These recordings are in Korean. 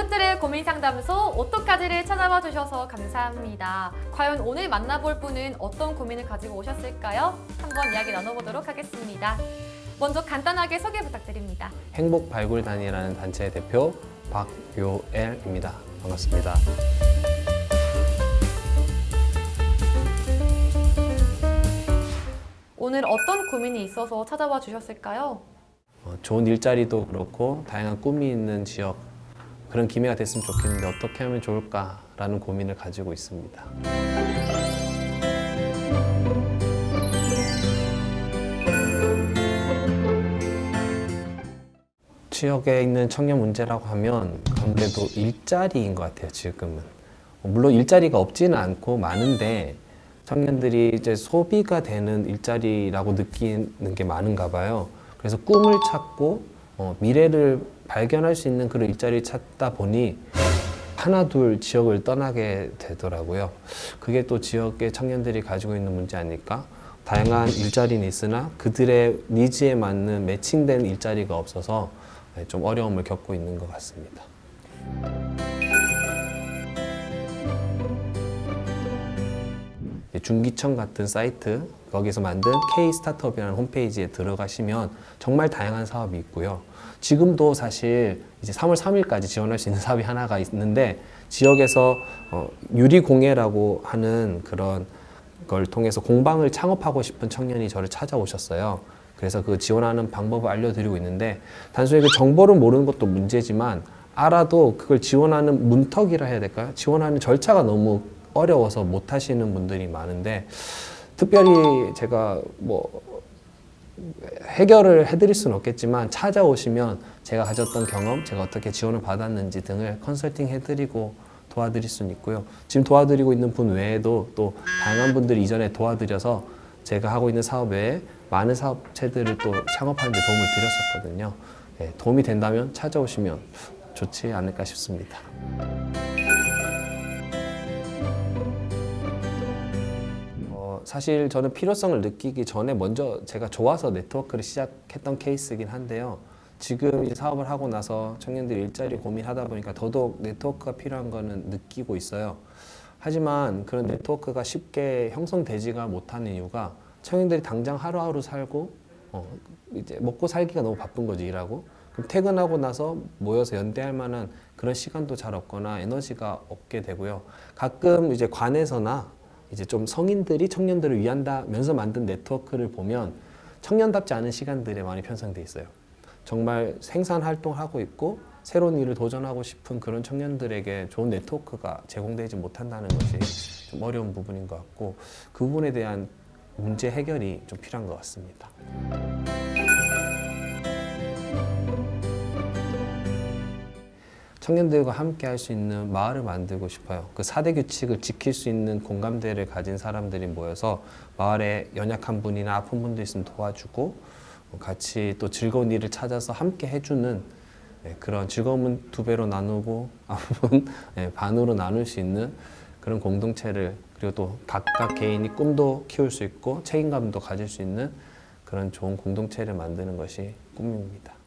이웃들의 고민 상담소 오토카드를 찾아와 주셔서 감사합니다. 과연 오늘 만나볼 분은 어떤 고민을 가지고 오셨을까요? 한번 이야기 나눠보도록 하겠습니다. 먼저 간단하게 소개 부탁드립니다. 행복 발굴단이라는 단체의 대표 박요엘입니다. 반갑습니다. 오늘 어떤 고민이 있어서 찾아와 주셨을까요? 어, 좋은 일자리도 그렇고 다양한 꿈이 있는 지역 그런 기회가 됐으면 좋겠는데 어떻게 하면 좋을까라는 고민을 가지고 있습니다. 지역에 있는 청년 문제라고 하면 아무래도 일자리인 것 같아요, 지금은. 물론 일자리가 없지는 않고 많은데 청년들이 이제 소비가 되는 일자리라고 느끼는 게 많은가 봐요. 그래서 꿈을 찾고 어, 미래를 발견할 수 있는 그런 일자리를 찾다 보니 하나 둘 지역을 떠나게 되더라고요. 그게 또 지역의 청년들이 가지고 있는 문제 아닐까? 다양한 일자리는 있으나 그들의 니즈에 맞는 매칭된 일자리가 없어서 네, 좀 어려움을 겪고 있는 것 같습니다. 중기청 같은 사이트 거기서 만든 K 스타트업이라는 홈페이지에 들어가시면 정말 다양한 사업이 있고요. 지금도 사실 이제 3월 3일까지 지원할 수 있는 사업이 하나가 있는데 지역에서 어, 유리공예라고 하는 그런 걸 통해서 공방을 창업하고 싶은 청년이 저를 찾아오셨어요. 그래서 그 지원하는 방법을 알려드리고 있는데 단순히 그 정보를 모르는 것도 문제지만 알아도 그걸 지원하는 문턱이라 해야 될까요? 지원하는 절차가 너무 어려워서 못 하시는 분들이 많은데 특별히 제가 뭐 해결을 해드릴 수는 없겠지만 찾아오시면 제가 가졌던 경험, 제가 어떻게 지원을 받았는지 등을 컨설팅 해드리고 도와드릴 수는 있고요. 지금 도와드리고 있는 분 외에도 또 다양한 분들이 이전에 도와드려서 제가 하고 있는 사업 외에 많은 사업체들을 또 창업하는 데 도움을 드렸었거든요. 네, 도움이 된다면 찾아오시면 좋지 않을까 싶습니다. 사실 저는 필요성을 느끼기 전에 먼저 제가 좋아서 네트워크를 시작했던 케이스이긴 한데요. 지금 이제 사업을 하고 나서 청년들이 일자리 고민하다 보니까 더더욱 네트워크가 필요한 거는 느끼고 있어요. 하지만 그런 네트워크가 쉽게 형성되지가 못하는 이유가 청년들이 당장 하루하루 살고 어, 이제 먹고 살기가 너무 바쁜 거지 일하고 그럼 퇴근하고 나서 모여서 연대할 만한 그런 시간도 잘 없거나 에너지가 없게 되고요. 가끔 이제 관에서나 이제 좀 성인들이 청년들을 위한다면서 만든 네트워크를 보면 청년답지 않은 시간들에 많이 편성돼 있어요. 정말 생산 활동하고 있고 새로운 일을 도전하고 싶은 그런 청년들에게 좋은 네트워크가 제공되지 못한다는 것이 좀 어려운 부분인 것 같고 그 부분에 대한 문제 해결이 좀 필요한 것 같습니다. 청년들과 함께 할 수 있는 마을을 만들고 싶어요. 그 4대 규칙을 지킬 수 있는 공감대를 가진 사람들이 모여서 마을에 연약한 분이나 아픈 분도 있으면 도와주고 같이 또 즐거운 일을 찾아서 함께 해주는 네, 그런 즐거움은 두 배로 나누고 아픔은 네, 반으로 나눌 수 있는 그런 공동체를 그리고 또 각각 개인이 꿈도 키울 수 있고 책임감도 가질 수 있는 그런 좋은 공동체를 만드는 것이 꿈입니다.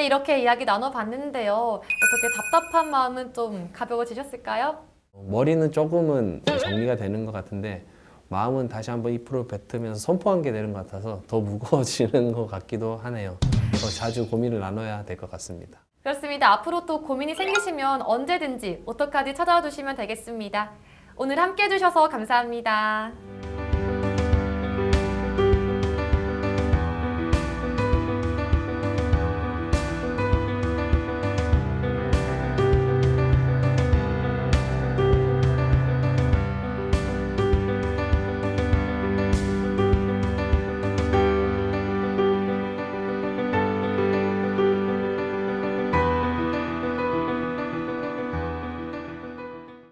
네, 이렇게 이야기 나눠봤는데요. 어떻게 답답한 마음은 좀 가벼워지셨을까요? 머리는 조금은 정리가 되는 것 같은데 마음은 다시 한번 2% 뱉으면서 선포한 게 되는 것 같아서 더 무거워지는 것 같기도 하네요. 더 자주 고민을 나눠야 될 것 같습니다. 그렇습니다. 앞으로 또 고민이 생기시면 언제든지 오토카드 찾아와 주시면 되겠습니다. 오늘 함께 해주셔서 감사합니다.